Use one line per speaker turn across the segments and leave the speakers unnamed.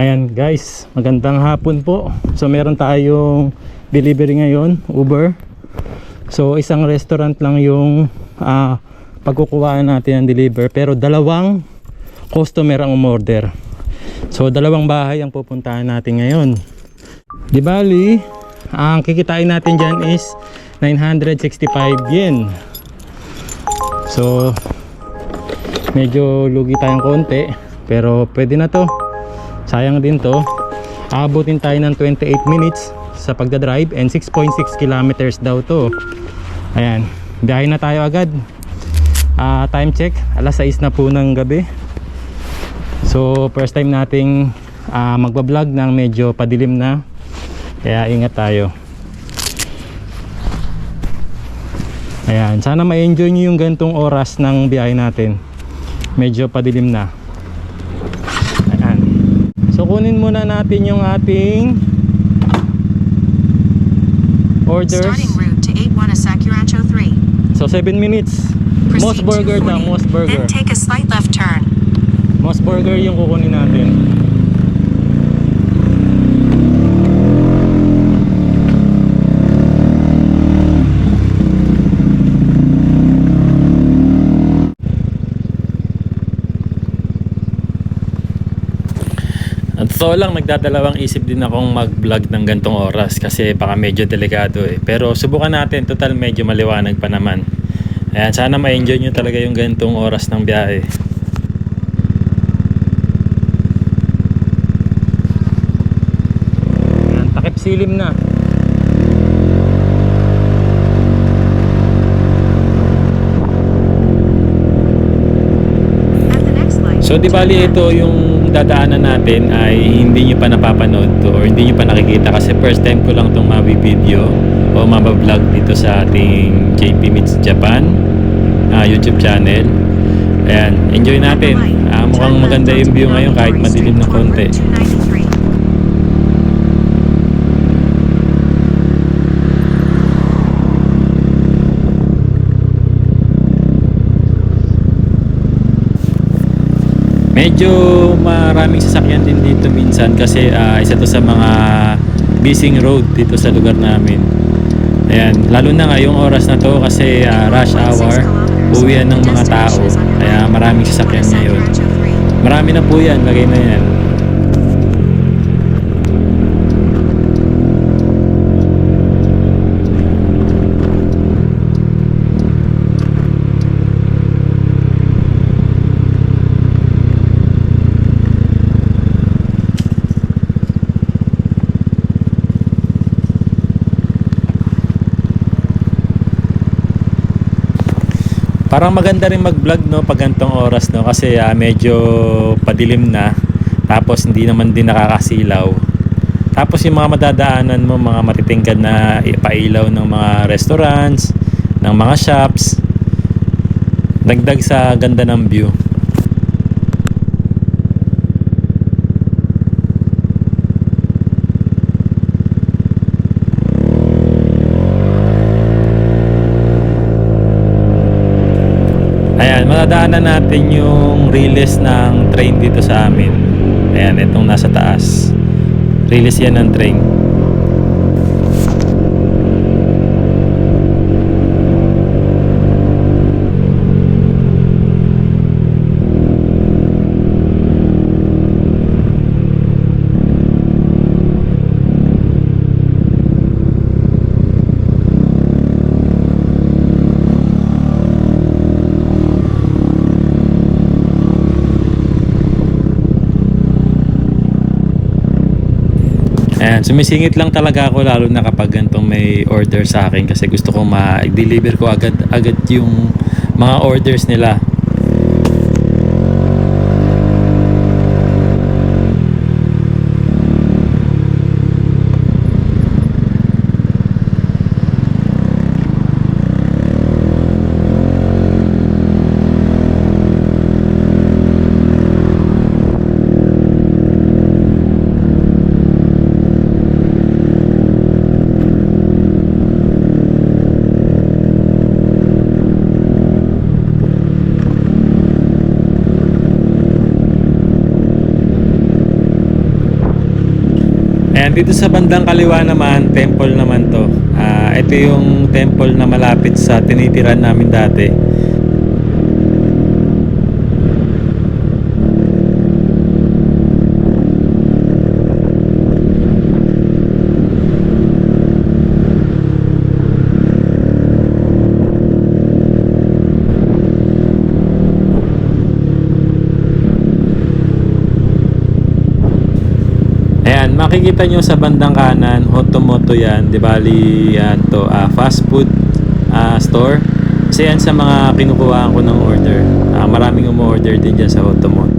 Ayan guys, magandang hapon po. So meron tayong delivery ngayon, Uber. So isang restaurant lang yung ah, pagkukuhaan natin ng deliver pero dalawang customer ang umorder. So dalawang bahay ang pupuntahan natin ngayon. Di bali, ang kikitain natin dyan is 965 yen. So medyo lugi tayong konti pero pwede na to sayang din to. Aabutin tayo ng 28 minutes sa pagdadrive and 6.6 kilometers daw to. Ayan biyahe na tayo agad. Ah, time check alas 6 na po ng gabi. So first time nating ah, magbablog ng medyo padilim na. Kaya ingat tayo. Ayan sana ma-enjoy nyo yung gantong oras ng biyahe natin. Medyo padilim na kunin muna natin yung ating orders.
Starting route to 81 Asakuracho 3.
So 7 minutes. Most
Proceed
burger
240,
daw, most burger.
Then take a slight left turn.
Most burger yung kukunin natin. So lang nagdadalawang isip din akong mag-vlog ng gantong oras kasi baka medyo delikado eh. Pero subukan natin, total medyo maliwanag pa naman. Ayan, sana ma-enjoy nyo talaga yung gantong oras ng biyahe. Ayan, takip silim na. So di bali ito yung dadaanan natin ay hindi nyo pa napapanood to or hindi nyo pa nakikita kasi first time ko lang itong mabi-video o mabablog dito sa ating JP Meets Japan ah, YouTube channel. Ayan, enjoy natin. Ah, mukhang maganda yung view ngayon kahit madilim na konti. Medyo maraming sasakyan din dito minsan kasi ah, isa to sa mga busy road dito sa lugar namin. Ayan, lalo na ngayong oras na to kasi ah, rush hour, uwian ng mga tao. Kaya maraming sasakyan ngayon. Marami na po yan, lagay na yan. Parang maganda rin mag-vlog no pag gantong oras no kasi ah, medyo padilim na tapos hindi naman din nakakasilaw. Tapos yung mga madadaanan mo mga matitingkad na ipailaw ng mga restaurants, ng mga shops. Dagdag sa ganda ng view. Ayan, madadaanan natin yung release ng train dito sa amin. Ayan, itong nasa taas. Release yan ng train. Ayan, sumisingit lang talaga ako lalo na kapag ganitong may order sa akin kasi gusto ko ma-deliver ko agad agad yung mga orders nila. Ayan, dito sa bandang kaliwa naman, temple naman to. Ah, ito yung temple na malapit sa tinitiran namin dati. Ayan, makikita nyo sa bandang kanan, Hotomoto yan, di bali yan to, ah, fast food ah, store. Kasi yan sa mga kinukuhaan ko ng order. Ah, maraming umu-order din dyan sa Hotomoto.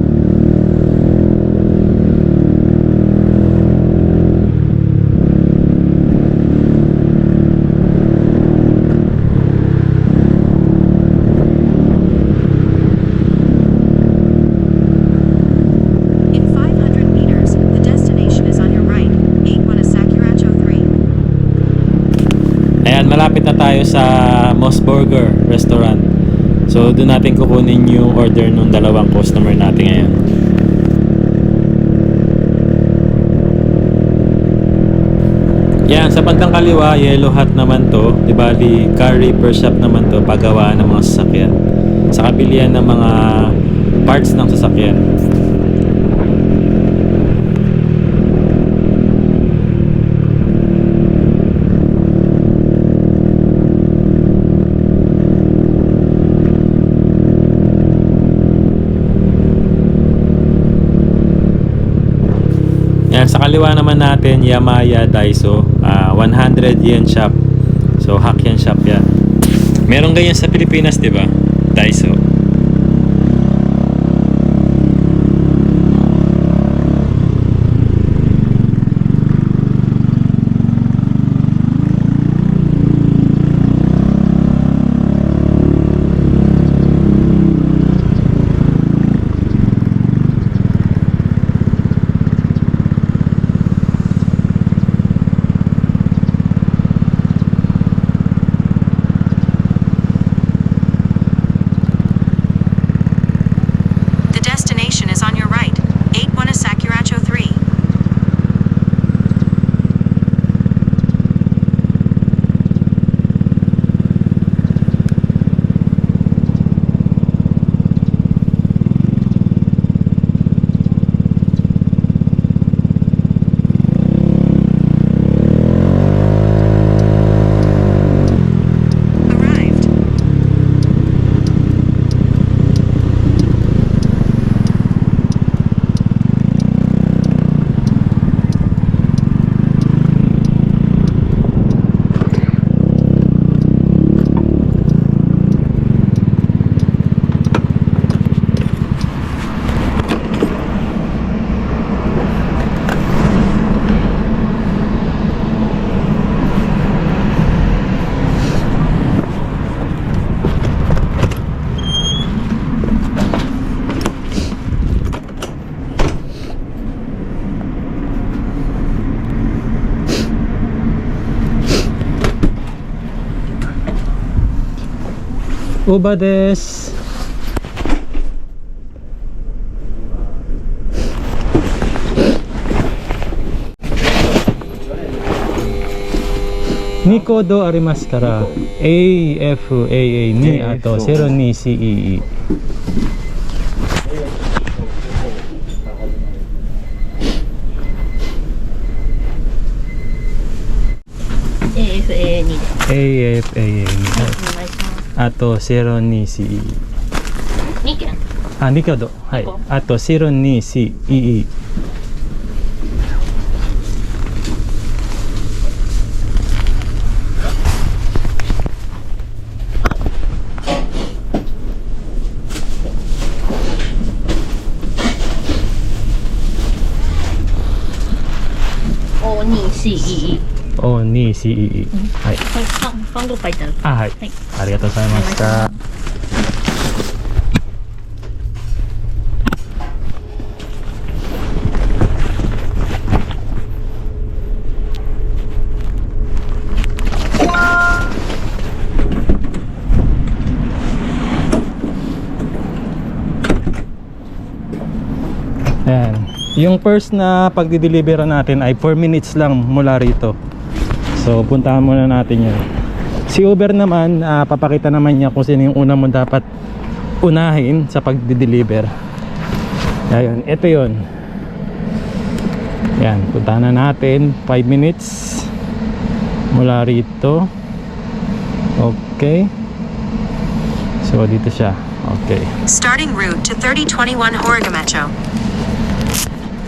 In 500 meters, the destination is on your right. 81 Asakuracho 3.
Ayan, malapit na tayo sa Moss Burger Restaurant. So, doon natin kukunin yung order ng dalawang customer natin ngayon. Yan, sa bandang kaliwa, yellow hat naman to. Di ba, di car repair shop naman to, paggawa ng mga sasakyan. Sa kabilian ng mga parts ng sasakyan. Yan, sa kaliwa naman natin, Yamaya Daiso. ah, 100 yen shop. So, hack yan shop yan. Meron ganyan sa Pilipinas, di ba? Daiso. 大場です。2コードあ
ります
から
AFAA2 あと 02CEE A す AFAA2
あと 02CEE
2件
あ、2挙動はい
二個
あと 02CEE
に CEE、
はい。
ファンド書いてある。
あはい、
はい、
ありがとうございました。Ayan. Yung first na pagdidelivera natin ay 4 minutes lang mula rito. So puntahan muna natin yan. Si Uber naman, ah, papakita naman niya kung sino yung una mo dapat unahin sa pagdi-deliver. Ayun, ito yon. Yan, puntahan na natin 5 minutes mula rito. Okay. So dito siya. Okay.
Starting route to 3021 Horigamecho.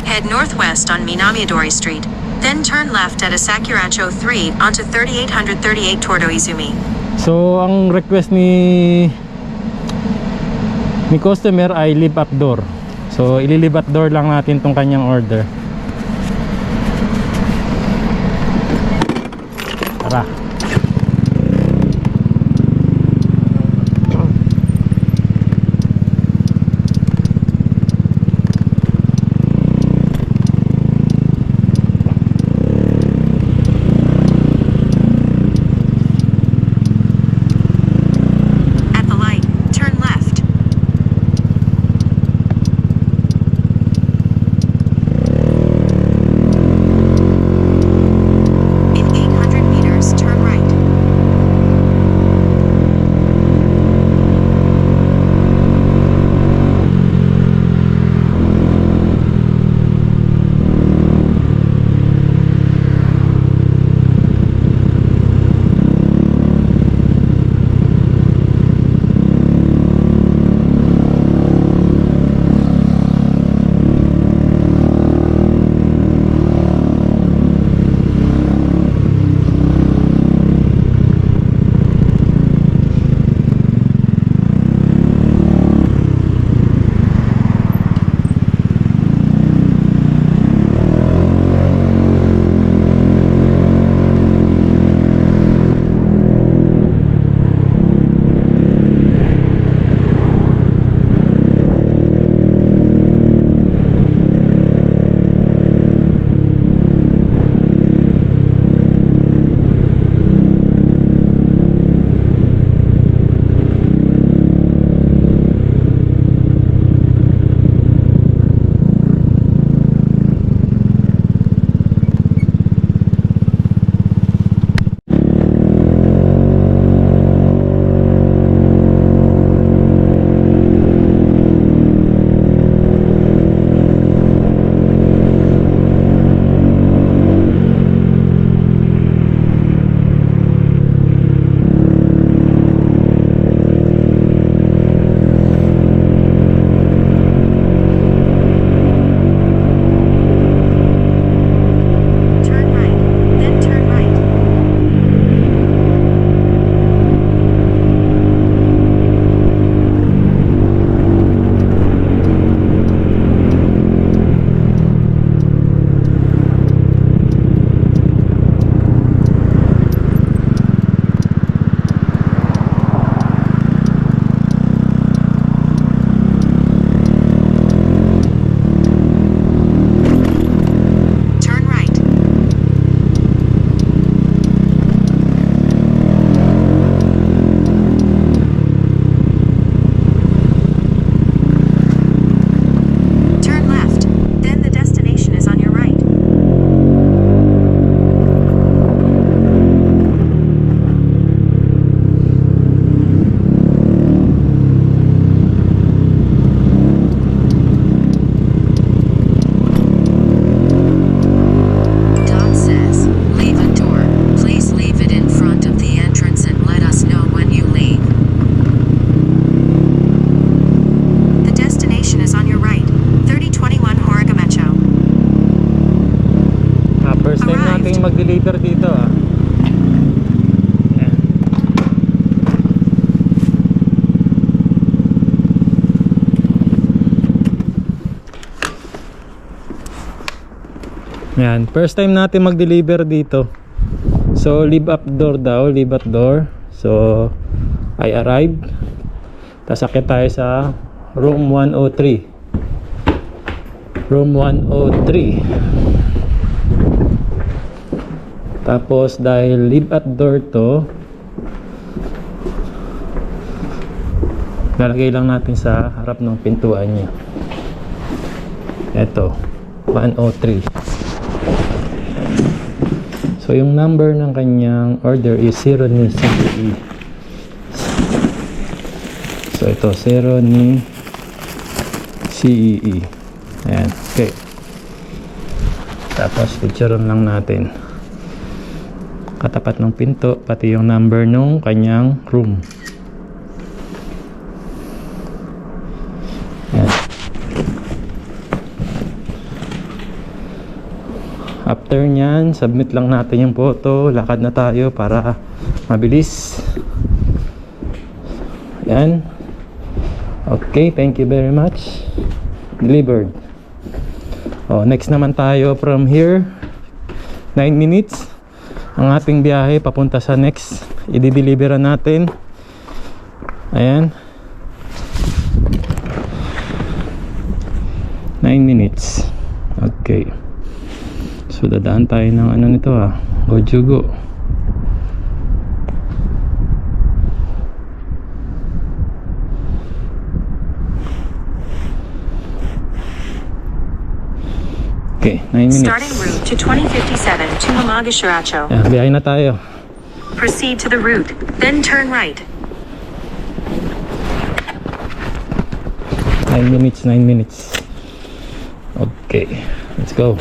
Head northwest on Minamiadori Street, then turn left at Asakuracho 3 onto 3838 Tordo Izumi.
So ang request ni ni customer ay leave up door. So ililive up door lang natin tong kanyang order. Tara. Yan, first time natin mag-deliver dito. So, leave up door daw, leave up door. So, I arrived. Tapos akit tayo sa room 103. Room 103. Tapos dahil leave at door to, lalagay lang natin sa harap ng pintuan niya. Eto. 103. So yung number ng kanyang order is 0 ni CE. So ito 0 ni CEE. Ayan. Okay. Tapos picturean lang natin. Katapat ng pinto pati yung number nung kanyang room. After nyan, submit lang natin yung photo. Lakad na tayo para mabilis. Yan. Okay, thank you very much. Delivered. Oh, next naman tayo from here. 9 minutes. Ang ating biyahe papunta sa next. I-deliver natin. Ayan. 9 minutes. Okay. So dadaan tayo ng ano nito ah. Gojugo. Okay, 9 minutes.
Starting route to 2057 to Mamagashiracho.
Ayan, biyahe na tayo.
Proceed to the route, then turn right.
9 minutes, 9 minutes. Okay, let's go.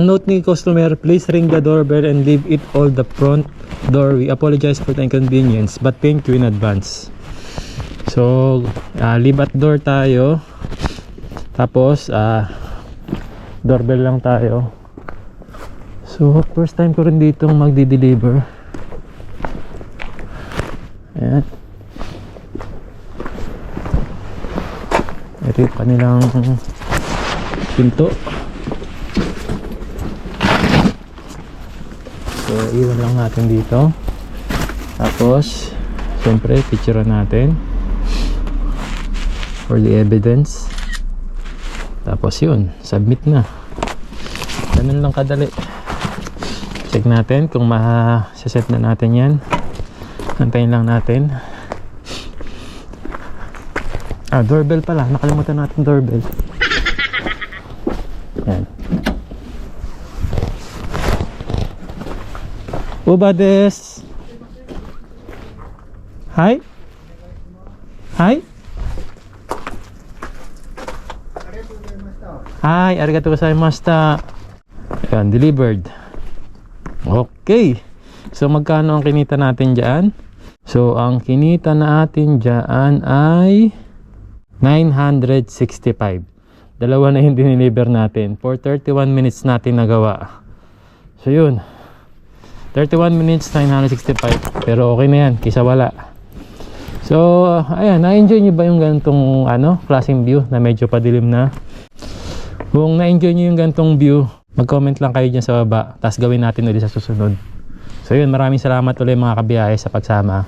Ang note ni customer, please ring the doorbell and leave it all the front door. We apologize for the inconvenience, but thank you in advance. So, ah, leave at door tayo. Tapos, ah, doorbell lang tayo. So, first time ko rin dito magdi-deliver. Ayan. Ito yung kanilang pinto. So, iwan lang natin dito. Tapos, siyempre, picture natin for the evidence. Tapos yun, submit na. Ganun lang kadali. Check natin kung ma-set na natin yan. Antayin lang natin. Ah, doorbell pala. Nakalimutan natin doorbell. Uba des. Hi. Hi. Hi, arigato gozaimashita. Ayan, delivered. Okay. So, magkano ang kinita natin dyan? So, ang kinita natin dyan ay 965. Dalawa na yung diniliver natin. For 31 minutes natin nagawa. So, yun. 31 minutes, 965. Pero okay na yan, kisa wala. So, ayan, na-enjoy nyo ba yung ganitong ano, klaseng view na medyo padilim na? Kung na-enjoy nyo yung ganitong view, mag-comment lang kayo dyan sa baba. Tapos gawin natin ulit sa susunod. So yun, maraming salamat ulit mga kabiyahe sa pagsama.